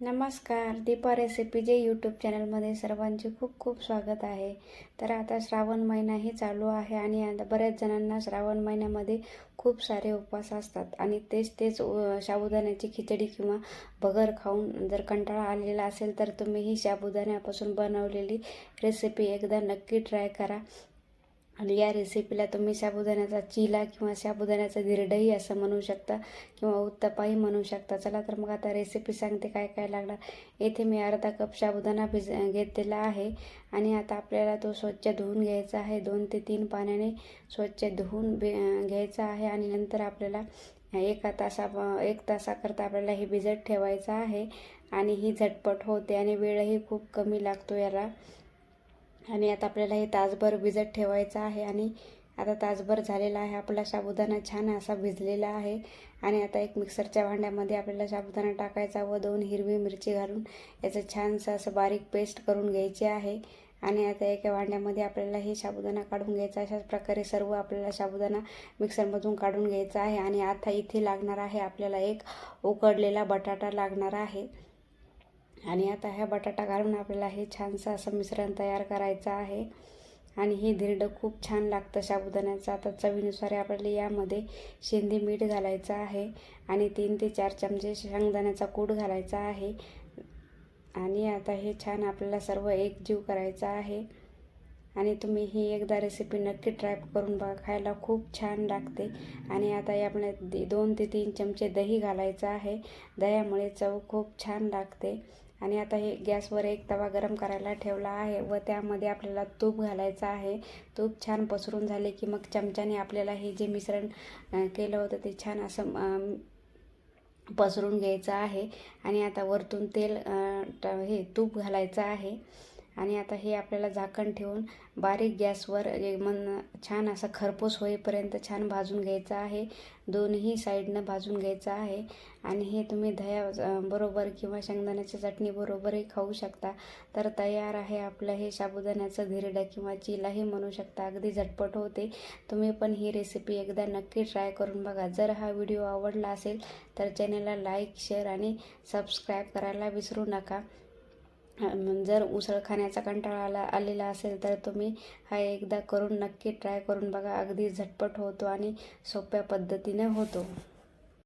नमस्कार दीपा रेसिपी जे यूट्यूब चॅनलमध्ये सर्वांचे खूप खूप स्वागत आहे. तर आता श्रावण महिनाही चालू आहे आणि आता बऱ्याच जणांना श्रावण महिन्यामध्ये खूप सारे उपवास असतात आणि तेच तेच साबुदाण्याची खिचडी किंवा भगर खाऊन जर कंटाळा आलेला असेल तर तुम्ही ही साबुदाण्यापासून बनवलेली रेसिपी एकदा नक्की ट्राय करा. आणि या रेसिपीला तुम्ही साबुदाण्याचा चिला किंवा साबुदाण्याचा धिरडही असं म्हणू शकता किंवा उत्तपाही म्हणू शकता. चला तर मग आता रेसिपी सांगते काय काय लागणार. येथे मी अर्धा कप साबुदाणा भिज घेतलेला आहे आणि आता आपल्याला तो स्वच्छ धुवून घ्यायचा आहे. दोन ते तीन पाण्याने स्वच्छ धुवून घ्यायचा आहे आणि नंतर आपल्याला एका तासा एक तासाकरता आपल्याला हे भिजत ठेवायचं आहे आणि ही झटपट होते आणि वेळही खूप कमी लागतो याला. आणि आता आपल्याला हे तासभर भिजत ठेवायचं आहे आणि आता तासभर झालेला आहे. आपला साबुदाणा छान असा भिजलेला आहे आणि आता एक मिक्सरच्या भांड्यामध्ये आपल्याला साबुदाणा टाकायचा व दोन हिरवी मिरची घालून याचं छानसं असं बारीक पेस्ट करून घ्यायची आहे. आणि आता एका भांड्यामध्ये आपल्याला हे साबुदाणा काढून घ्यायचा अशाच प्रकारे सर्व आपल्याला साबुदाणा मिक्सरमधून काढून घ्यायचा आहे. आणि आता इथे लागणार आहे आपल्याला एक उकडलेला बटाटा लागणार आहे. आणि आता ह्या बटाटा घालून आपल्याला हे छानसं असं मिश्रण तयार करायचं आहे. आणि हे धिरडं खूप छान लागतं साबुदाण्याचं. आता चवीनुसार आपल्याला यामध्ये शेंदी मीठ घालायचं आहे. आणि तीन ते चार चमचे शेंगदाण्याचा कूट घालायचा आहे. आणि आता हे छान आपल्याला सर्व एकजीव करायचं आहे. आणि तुम्ही ही एकदा रेसिपी नक्की ट्राय करून बघा. खायला खूप छान लागते. आणि आता यामध्ये आपल्या दोन ते तीन चमचे दही घालायचं आहे. दह्यामुळे चव खूप छान लागते. आणि आता हे गॅसवर एक तवा गरम करायला ठेवला आहे व त्यामध्ये आपल्याला तूप घालायचं आहे. तूप छान पसरून झाले की मग चमच्याने आपल्याला हे जे मिश्रण केलं होतं ते छान असं पसरून घ्यायचं आहे. आणि आता वरतून तेल ट- हे तूप घालायचं आहे. आणि आता हे आपल्याला झाकण ठेवून बारीक गॅसवर मन छान असं खरपूस होईपर्यंत छान भाजून घ्यायचं आहे. दोन्ही साईडनं भाजून घ्यायचं आहे. आणि हे तुम्ही दह्या बरोबर किंवा शेंगदाण्याच्या चटणी बरोबरही खाऊ शकता. तर तयार आहे आपलं हे साबुदाण्याचं धिरडं किंवा चिलाही म्हणू शकता. अगदी झटपट होते. तुम्ही पण ही रेसिपी एकदा नक्की ट्राय करून बघा. जर हा व्हिडिओ आवडला असेल तर चॅनलला लाईक शेअर आणि सबस्क्राईब करायला विसरू नका. जर उसळ खाण्याचा कंटाळा आला आलेला असेल तर तुम्ही हा एकदा करून नक्की ट्राय करून बघा. अगदी झटपट होतो आणि सोप्या पद्धतीने होतो.